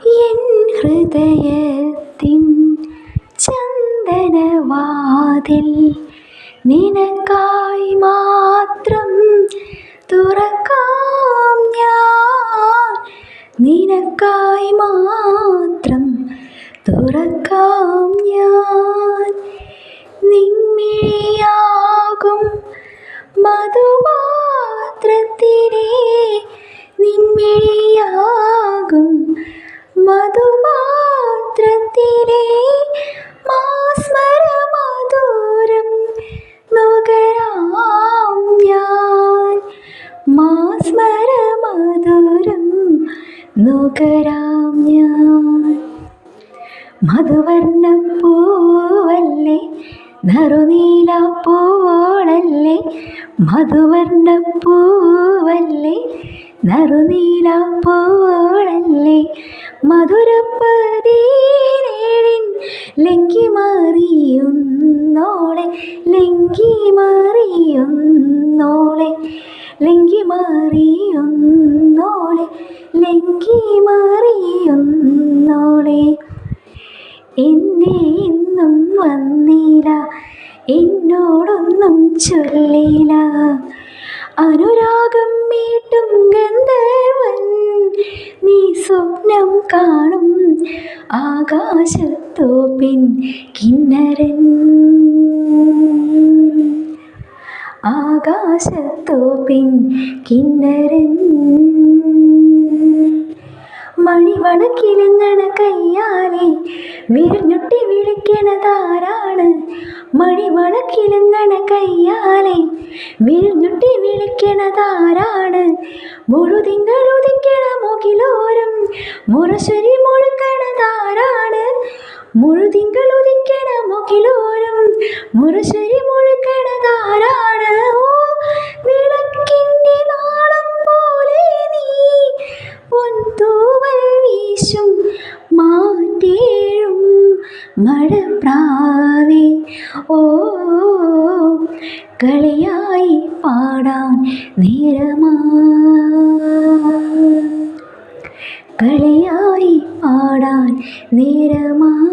N ഹൃദയത്തിൻ ചന്ദനവാതിൽ നിനക്കായി മാത്രം തുറക്കാം ഞാൻ. നിനക്കായി മാത്രം തുറക്കാം ഞാൻ. നിന്മിഴിയാകും മധുപാത്രത്തിനെ നിൻമിഴിയാകും നുകരാം ഞാൻ. മധുവർണ പൂവല്ലേ നറുനീല പൂവോളല്ലേ മധുവർണ പൂവല്ലേ നറുനീല പൂവോളല്ലേ മധുരപ്പതീനേഴിൻ ലങ്കി മാറിയുന്നോളെ ലങ്കി മാറിയുന്നോളെ ലങ്കി മാറിയുന്നോളെ എന്തേ ഇന്നും വന്നില്ല എന്നോടൊന്നും ചൊല്ലില്ല. അനുരാഗം മീട്ടും ഗന്ധർവൻ നീ സ്വപ്നം കാണും ആകാശത്തോപ്പിൻ കിന്നരൻ. ആകാശത്തോപ്പിൻ കിന്നരൻ. മണിവണക്കിലങ്ങണ കയ്യാലെ വിരിഞ്ഞുട്ടി വിളിക്കണതാരാണ് മണിവളക്കിലുങ്ങണ കയ്യാലെ. വിരിഞ്ഞുട്ടി വിളിക്കണതാരാണ് മുഴുതിങ്കളുദിക്കണ മുകിലോരം. മുറശ്ശരി മുഴുക്കണതാരാണ് മഴപ്രാവേ ഓ കളിയായി പാടാൻ നേരമാ. കളിയായി പാടാൻ നേരമാ.